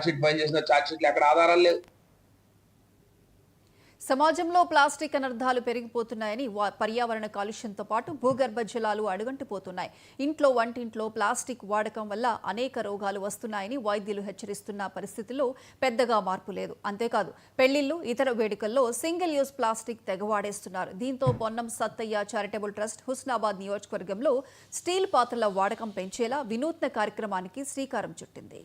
Sheet file చేసిన charge షీట్లు ఎక్కడ ఆధారాలు లేవు. సమాజంలో ప్లాస్టిక్ అనర్థాలు పెరిగిపోతున్నాయని వా- పర్యావరణ కాలుష్యంతో పాటు భూగర్భ జలాలు అడుగంటిపోతున్నాయి. ఇంట్లో వంటింట్లో ప్లాస్టిక్ వాడకం వల్ల అనేక రోగాలు వస్తున్నాయని వైద్యులు హెచ్చరిస్తున్న పరిస్థితుల్లో పెద్దగా మార్పు లేదు. అంతేకాదు పెళ్ళిళ్ళు ఇతర వేడుకల్లో సింగిల్ యూజ్ ప్లాస్టిక్ తెగవాడేస్తున్నారు దీంతో పొన్నం సత్తయ్య చారిటబుల్ ట్రస్ట్ హుస్నాబాద్ నియోజకవర్గంలో స్టీల్ పాత్రల వాడకం పెంచేలా వినూత్న కార్యక్రమానికి శ్రీకారం చుట్టింది.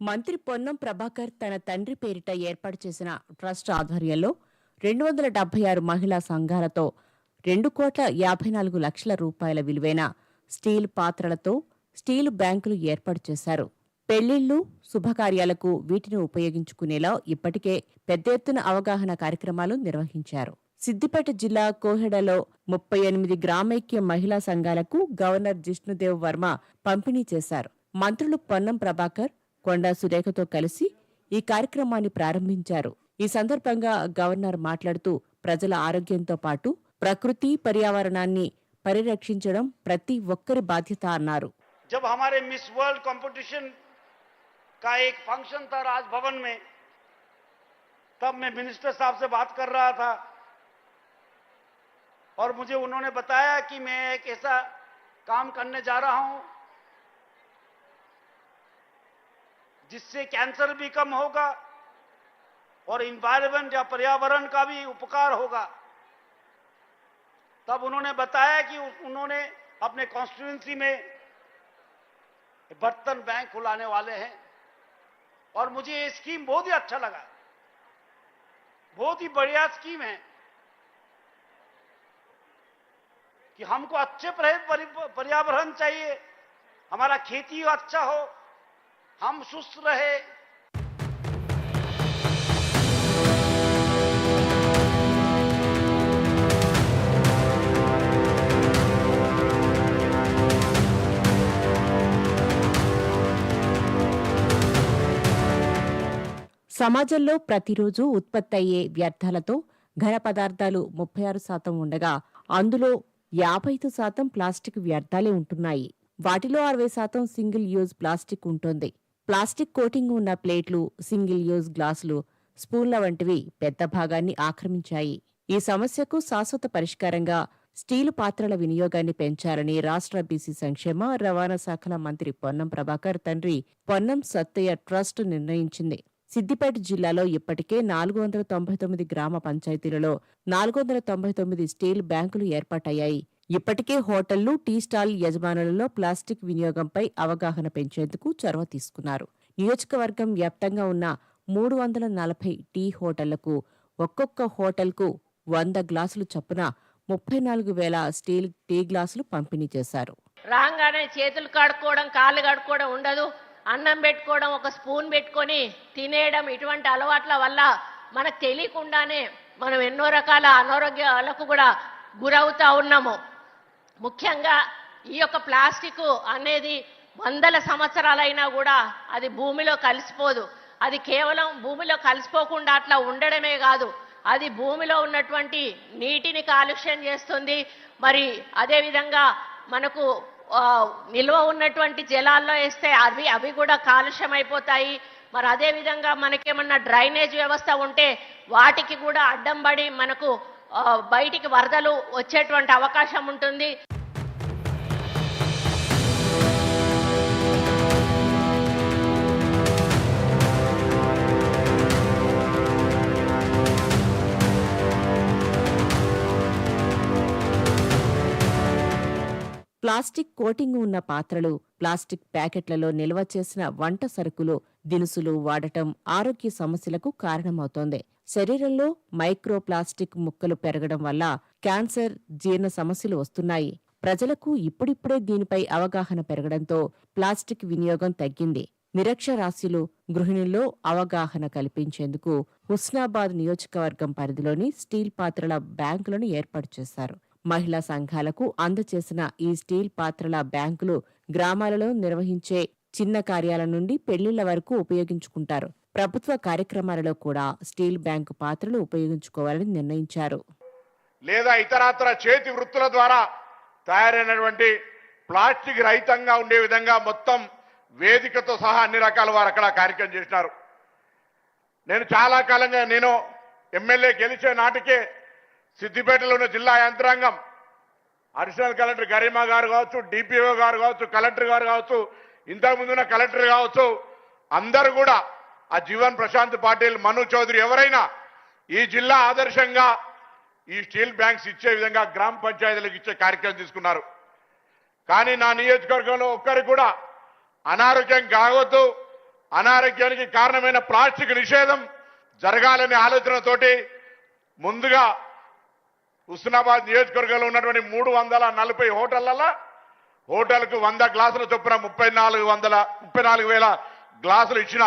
మంత్రి పొన్నం ప్రభాకర్ తన తండ్రి పేరిట ఏర్పాటు చేసిన ట్రస్ట్ ఆధ్వర్యంలో రెండు వందల డెబ్బై ఆరు మహిళా సంఘాలతో రెండు కోట్ల యాభై నాలుగు లక్షల రూపాయల విలువైన స్టీల్ పాత్రలతో స్టీల్ బ్యాంకులు ఏర్పాటు చేశారు. పెళ్ళిళ్ళు శుభకార్యాలకు వీటిని ఉపయోగించుకునేలా ఇప్పటికే పెద్ద ఎత్తున అవగాహన కార్యక్రమాలు నిర్వహించారు. సిద్దిపేట జిల్లా కోహెడలో ముప్పై ఎనిమిది గ్రామైక్య మహిళా సంఘాలకు గవర్నర్ జిష్ణుదేవ్ వర్మ పంపిణీ చేశారు. మంత్రులు పొన్నం ప్రభాకర్ కొండా సురేఖతో కలిసి ఈ కార్యక్రమాన్ని ప్రారంభించారు ఈ సందర్భంగా గవర్నర్ మాట్లాడుతూ ప్రజల ఆరోగ్యంతో పాటు ప్రకృతి పర్యావరణాన్ని పరిరక్షించడం ప్రతి ఒక్కరి బాధ్యత అన్నారు जब हमारे मिस वर्ल्ड कंपटीशन का एक फंक्शन था राजभवन में तब मैं मिनिस्टर साहब से बात कर रहा था और मुझे उन्होंने बताया कि मैं एक ऐसा काम करने जा रहा हूं जिससे कैंसर भी कम होगा और इन्वायरमेंट या पर्यावरण का भी उपकार होगा। तब उन्होंने बताया कि उन्होंने अपने कॉन्स्टिट्यूंसी में बर्तन बैंक खुलाने वाले हैं और मुझे ये स्कीम बहुत ही अच्छा लगा। बहुत ही बढ़िया स्कीम है कि हमको अच्छे परि- परि- पर्यावरण चाहिए, हमारा खेती अच्छा हो हम सुस्त रहे సమాజంలో ప్రతిరోజు ఉత్పత్తి అయ్యే వ్యర్థాలతో ఘన పదార్థాలు ముప్పై ఆరు శాతం ఉండగా అందులో యాభై ఐదు శాతం ప్లాస్టిక్ వ్యర్థాలే ఉంటున్నాయి వాటిలో అరవై శాతం సింగిల్ యూజ్ ప్లాస్టిక్ ఉంటుంది ప్లాస్టిక్ కోటింగ్ ఉన్న ప్లేట్లు సింగిల్ యూజ్ గ్లాసులు స్పూన్ల వంటివి పెద్ద భాగాన్ని ఆక్రమించాయి. ఈ సమస్యకు శాశ్వత పరిష్కారంగా స్టీలు పాత్రల వినియోగాన్ని పెంచాలని రాష్ట్ర బీసీ సంక్షేమ రవాణా శాఖల మంత్రి పొన్నం ప్రభాకర్ తండ్రి పొన్నం సత్తయ్య ట్రస్ట్ నిర్ణయించింది. సిద్దిపేట జిల్లాలో ఇప్పటికే నాలుగు వందల తొంభై తొమ్మిది గ్రామ పంచాయతీలలో నాలుగు వందల తొంభై తొమ్మిది స్టీల్ బ్యాంకులు ఏర్పాటయ్యాయి. ఇప్పటికే హోటళ్ళు టీ స్టాల్ యజమానులలో ప్లాస్టిక్ వినియోగంపై అవగాహన పెంచేందుకు చొరవ తీసుకున్నారు. నియోజకవర్గం వ్యాప్తంగా ఉన్న మూడు వందల నలభై టీ హోటళ్ళకు ఒక్కొక్క హోటల్కు వంద గ్లాసులు చొప్పున ముప్పై నాలుగు వేల స్టీల్ టీ గ్లాసులు పంపిణీ చేశారు. రాగానే చేతులు కడుక్కోవడం కాళ్ళు కడుక్కోవడం ఉండదు. అన్నం పెట్టుకోవడం ఒక స్పూన్ పెట్టుకొని తినేయడం ఇటువంటి అలవాట్ల వల్ల మనకు తెలియకుండానే మనం ఎన్నో రకాల అనారోగ్యాలకు కూడా గురవుతా ఉన్నాము. ముఖ్యంగా ఈ యొక్క ప్లాస్టిక్ అనేది వందల సంవత్సరాలైనా కూడా అది భూమిలో కలిసిపోదు. అది కేవలం భూమిలో కలిసిపోకుండా అట్లా ఉండడమే కాదు. అది భూమిలో ఉన్నటువంటి నీటిని కాలుష్యం చేస్తుంది. మరి అదేవిధంగా మనకు నిల్వ ఉన్నటువంటి జలాల్లో వేస్తే అవి అవి కూడా కాలుష్యం అయిపోతాయి మరి అదేవిధంగా మనకేమన్నా డ్రైనేజ్ వ్యవస్థ ఉంటే వాటికి కూడా అడ్డం పడి మనకు బయటికి వరదలు వచ్చేటువంటి అవకాశం ఉంటుంది. ప్లాస్టిక్ కోటింగ్ ఉన్న పాత్రలు ప్లాస్టిక్ ప్యాకెట్లలో నిల్వ చేసిన వంట సరుకులు దినుసులు వాడటం ఆరోగ్య సమస్యలకు కారణమవుతోంది. శరీరంలో మైక్రో ప్లాస్టిక్ ముక్కలు పెరగడం వల్ల క్యాన్సర్ జీర్ణ సమస్యలు వస్తున్నాయి. ప్రజలకు ఇప్పుడిప్పుడే దీనిపై అవగాహన పెరగడంతో ప్లాస్టిక్ వినియోగం తగ్గింది. నిరక్షరాస్యులు గృహిణుల్లో అవగాహన కల్పించేందుకు హుస్నాబాద్ నియోజకవర్గం పరిధిలోని స్టీల్ పాత్రల బ్యాంకులను ఏర్పాటు చేశారు. మహిళా సంఘాలకు అందచేసిన ఈ స్టీల్ పాత్రల బ్యాంకులు గ్రామాలలో నిర్వహించే చిన్న కార్యాల నుండి పెళ్ళిళ్ళ వరకు ఉపయోగించుకుంటారు. ప్రభుత్వ కార్యక్రమాలలో కూడా స్టీల్ బ్యాంకు పాత్రలు ఉపయోగించుకోవాలని నిర్ణయించారు. లేదా ఇతరత్ర చేతి వృత్తుల ద్వారా తయారైనటువంటి ప్లాస్టిక్ రహితంగా ఉండే విధంగా మొత్తం వేదికతో సహా అన్ని రకాల వారు అక్కడ కార్యక్రమం చేసినారు. నేను చాలా కాలంగా నేను ఎమ్మెల్యే గెలిచే నాటికే సిద్దిపేటలో ఉన్న జిల్లా యంత్రాంగం. అడిషనల్ కలెక్టర్ గరిమా గారు కావచ్చు డిపిఓ గారు కావచ్చు కలెక్టర్ గారు కావచ్చు ఇంతకుముందు ఉన్న కలెక్టర్ కావచ్చు అందరూ కూడా ఆ జీవన్ ప్రశాంత్ పాటిల్ మను చౌదరి ఎవరైనా ఈ జిల్లా ఆదర్శంగా ఈ స్టీల్ బ్యాంక్స్ ఇచ్చే విధంగా గ్రామ పంచాయతీలకు ఇచ్చే కార్యక్రమం తీసుకున్నారు. కానీ నా నియోజకవర్గంలో ఒక్కరు కూడా అనారోగ్యం కావద్దు అనారోగ్యానికి కారణమైన ప్లాస్టిక్ నిషేధం జరగాలనే ఆలోచనతోటి ముందుగా హుస్నాబాద్ నియోజకవర్గంలో ఉన్నటువంటి మూడు వందల నలభై హోటళ్ళలో హోటల్కు వంద గ్లాసుల చొప్పున ముప్పై నాలుగు వందల ముప్పై నాలుగు వేల గ్లాసులు ఇచ్చిన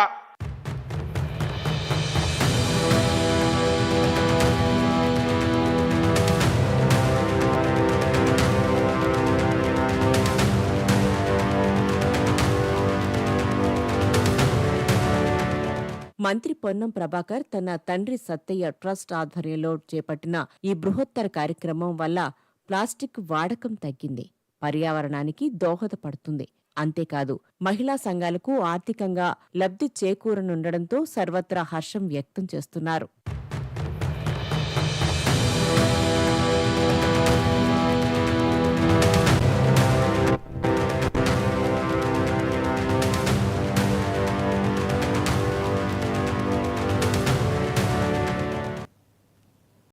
మంత్రి పొన్నం ప్రభాకర్ తన తండ్రి సత్తయ్య ట్రస్ట్ ఆధ్వర్యంలో చేపట్టిన ఈ బృహత్తర కార్యక్రమం వల్ల ప్లాస్టిక్ వాడకం తగ్గింది. పర్యావరణానికి దోహదపడుతుంది. అంతేకాదు మహిళా సంఘాలకు ఆర్థికంగా లబ్ధి చేకూరనుండడంతో సర్వత్రా హర్షం వ్యక్తం చేస్తున్నారు.